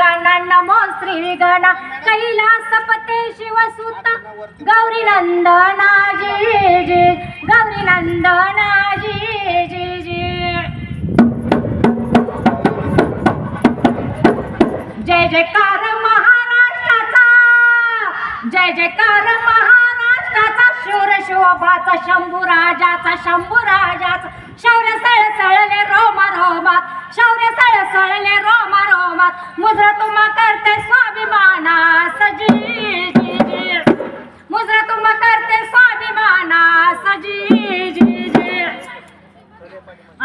गणा नमो श्री गणा कैलासपते शिवसुत गौरी नंदना जी जी गौरी नंदना जी जी जी। जय जयकार महाराष्ट्राचा जय जयकार महाराष्ट्राचा शूर शोभाचा शंभू राजाचा शंभू राजाचा शौर्य सळसळले रोमा रोमात शौर्य सळ सळले रोमा रोमात मुद्र तुम्हा करते स्वाभिमाना सजी जी जी मुद्र तुम्हा करते स्वाभिमाना सजी जी जी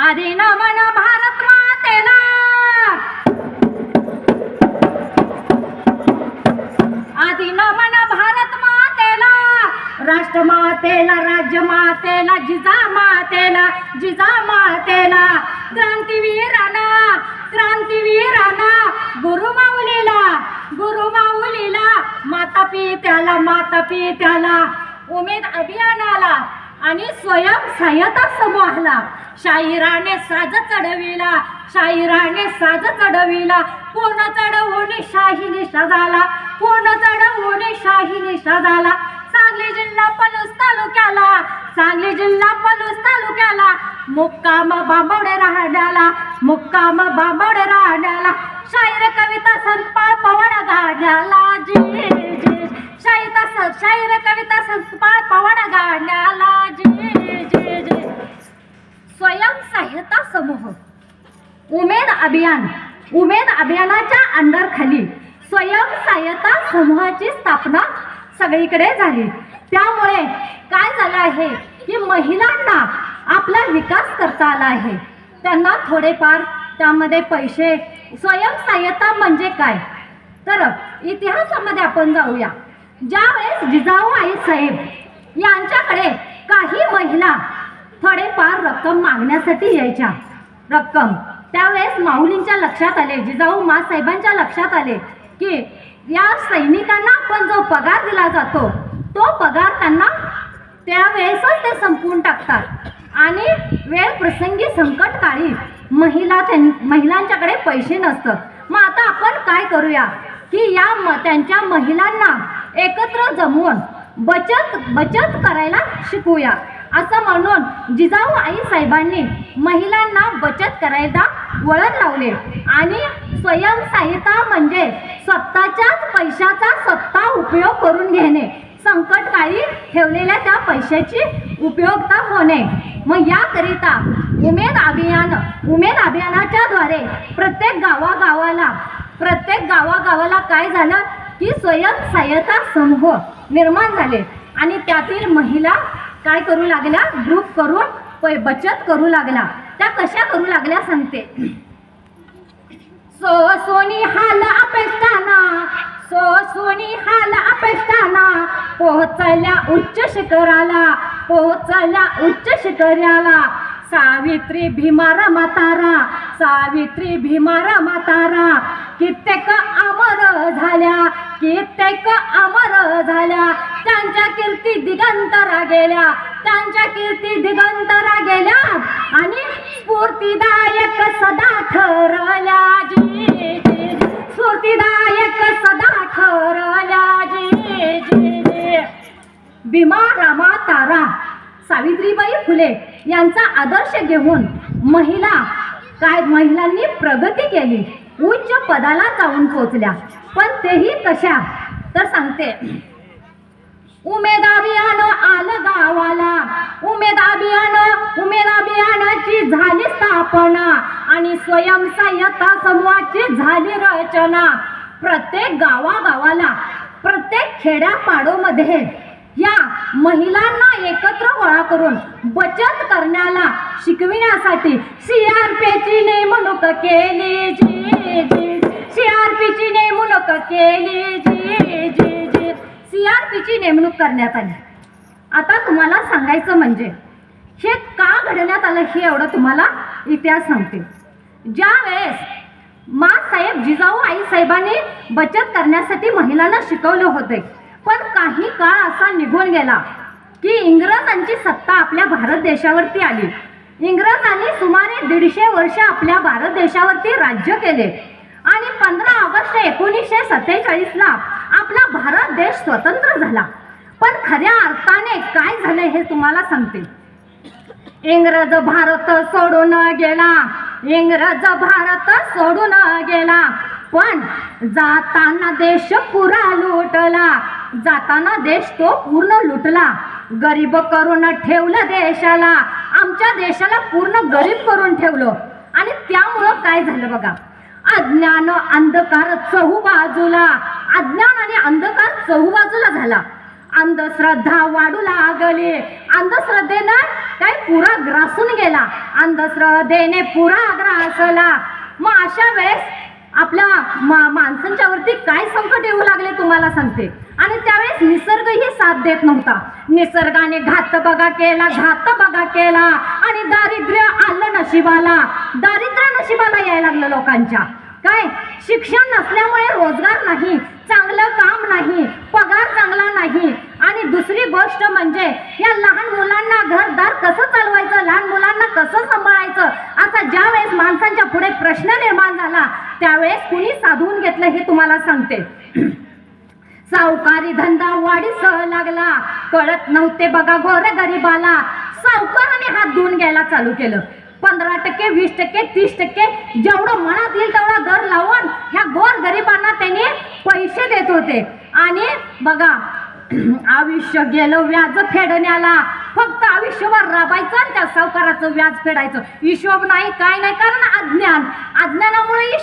आधी नमन भारत मातेला आधी नमन भारत मातेला राष्ट्र मातेला राज्य मातेला जिजा मातेला जिजा मातेला क्रांतीवीरांना क्रांतीवीरांना गुरुमाऊलीला गुरुमाऊलीला माता पी त्याला माता पी त्याला उमेद अभियानाला आणि स्वयंसहाय्यता समूहाला. शाहिराने साज चढविला शाहिराने साज चढविला. पूर्ण चढवून शाही झाला पूर्ण चढवून शाही झाला सांगली जिल्हा पलूस तालुक्याला सांगली जिल्हा पलूस तालुक्याला मुक्काम बांबवडे राहण्याला मुक्काम बांबवडे राहण्याला शाहीर कविता संपाळ पवाडा गाण्याला जी जी शाहिता शाहीर कविता संपाळ पवाडा गाण्याला जी जी जी. समूह उमेद अभियान उमेद अभियानाच्या अंडर खाली स्वयंसहाय्यता समूहाची स्थापना सगळीकडे झाली. त्यामुळे काय झालं आहे की महिलांना आपला विकास करता आला आहे. त्यांना थोडेफार त्यामध्ये पैसे स्वयंसहाय्यता म्हणजे काय? तर इतिहासामध्ये आपण जाऊया. ज्यावेळेस जिजाऊ आई साहेब यांच्याकडे काही महिला थोडेफार रक्कम मागण्यासाठी यायच्या. रक्कम. त्यावेळेस माऊलींच्या लक्षात आले जिजाऊ मासाहेबांच्या लक्षात आले की या सैनिकांना आपण जो पगार दिला जातो तो पगार त्यांना त्यावेळेसच ते संपवून टाकतात. आणि वेळ प्रसंगी संकट काळी महिला त्यां महिलांच्याकडे पैसे नसतं मग आता आपण काय करूया? की या म त्यांच्या महिलांना एकत्र जमवून बचत बचत करायला शिकूया. असं म्हणून जिजाऊ आई साहेबांनी महिलांना बचत करायला वळण लावले. आणि स्वयंसहायता म्हणजे स्वतःच्याच पैशाचा स्वतः उपयोग करून घेणे. संकटकाळी ठेवलेल्या त्या पैशाची उपयोगिता होणे. मग याकरिता उमेद अभियान उमेद अभियानाच्या द्वारे प्रत्येक गावागावाला प्रत्येक गावागावाला काय झालं? की स्वयंसहाय्यता समूह निर्माण झाले. आणि त्यातील महिला काय करू लागल्या? ग्रुप करून पै बचत करू लागल्या. त्या कशा करू लागल्या सांगते. सो सोनी हाल अपेष्टाना सो सोनी हाल अपेष्टाना पोहोचल्या उच्च शिखराला पोहोचल्या उच्च शिखराला. सावित्री भीमारा मातारा सावित्री भीमारा मातारा कित्येक अमर झाल्या. कित्येक अमर झाल्या त्यांच्या कीर्ती दिगंतरा गेल्या. त्यांच्या कीर्ती दिगंतरा गेल्या. आणि स्फूर्तिदायक सदा ठरल्या जी जी सदा ठरल्या जी जी जी. भीमा रामा तारा सावित्रीबाई फुले यांचा आदर्श घेऊन महिला काय महिलांनी प्रगती केली. उच्च पदाला जाऊन पोचल्या. पण तेही कशा तर सांगते. उमेद आलं गावाला. उमेद उमेदाबियानाची झाली स्थापना आणि स्वयंसहाय्यता समूहाची झाली रचना. प्रत्येक गावागावाला प्रत्येक खेड्यापाडोमध्ये या महिलांना एकत्र गोळा करून बचत करण्याला शिकविण्यासाठी सी आर पीची नेमणूक केली. जी जी सी आर पीची नेमणूक केली. जी जी जी. सी आर पीची नेमणूक करण्यात आली. आता तुम्हाला सांगायचं म्हणजे हे का घडवण्यात आलं हे एवढं तुम्हाला इतिहास सांगते. ज्या वेळेस मा साहेब जिजाऊ आई साहेबांनी बचत करण्यासाठी महिलांना शिकवलं होते पण काही काळ असा निघून गेला की इंग्रजांची सत्ता आपल्या भारत देशावरती आली. इंग्रजांनी सुमारे दीडशे वर्ष आपल्या भारत देशावरती राज्य केले. आणि पंधरा ऑगस्ट एकोणीसशे सत्तेचाळीसला आपला भारत देश स्वतंत्र झाला. पण खऱ्या अर्थाने काय झालं हे तुम्हाला सांगते. इंग्रज भारत सोडून गेला. इंग्रज भारत सोडून गेला. पण जाताना देश पुरा लुटला. जाताना देश तो पूर्ण लुटला. गरीब करून ठेवलं देशाला. आमच्या देशाला पूर्ण गरीब करून ठेवलं. आणि त्यामुळं काय झालं बघा? अज्ञान अंधकार चहू बाजूला. अज्ञान आणि अंधकार चहू बाजूला झाला. अंधश्रद्धा वाढू लागली. अंधश्रद्धेनं काय पुरा ग्रासून गेला. अंधश्रद्धेने पुरा ग्रासला. मग अशा वेळेस आपल्या मा माणसांच्या वरती काय संकट येऊ लागले तुम्हाला सांगते. आणि त्यावेळेस निसर्गही साथ देत नव्हता. निसर्गाने घात बघा केला घात बघा केला. आणि दारिद्र्य आलं नशिबाला. दारिद्र्य नशिबाला यायला लागलं लोकांच्या. काय? शिक्षण नसल्यामुळे रोजगार नाही चांगलं काम नाही पगार चांगला नाही. आणि दुसरी गोष्ट म्हणजे या लहान मुलांना घरदार कसं चालवायचं लहान मुलांना कसं सांभाळायचं? असा ज्या वेळेस माणसांच्या पुढे प्रश्न निर्माण झाला त्यावेळेस कुणी साधवून घेतलं हे तुम्हाला सांगते. सावकारी धंदा वाढीस लागला. कळत नव्हते बघा गोर गरीबाला. सावकाराने हात धुवून घ्यायला चालू केलं. पंधरा टक्के वीस टक्के तीस टक्के जेवढं मनात येईल तेवढा दर लावून ह्या गोर गरिबांना त्यांनी पैसे देत होते. आणि बघा आयुष्य गेलं व्याज फेडण्याला. फक्त आयुष्यभर राबायचं आणि त्या सावकाराचं व्याज फेडायचं. हिशोब नाही काय नाही कारण अज्ञान. अज्ञानामुळे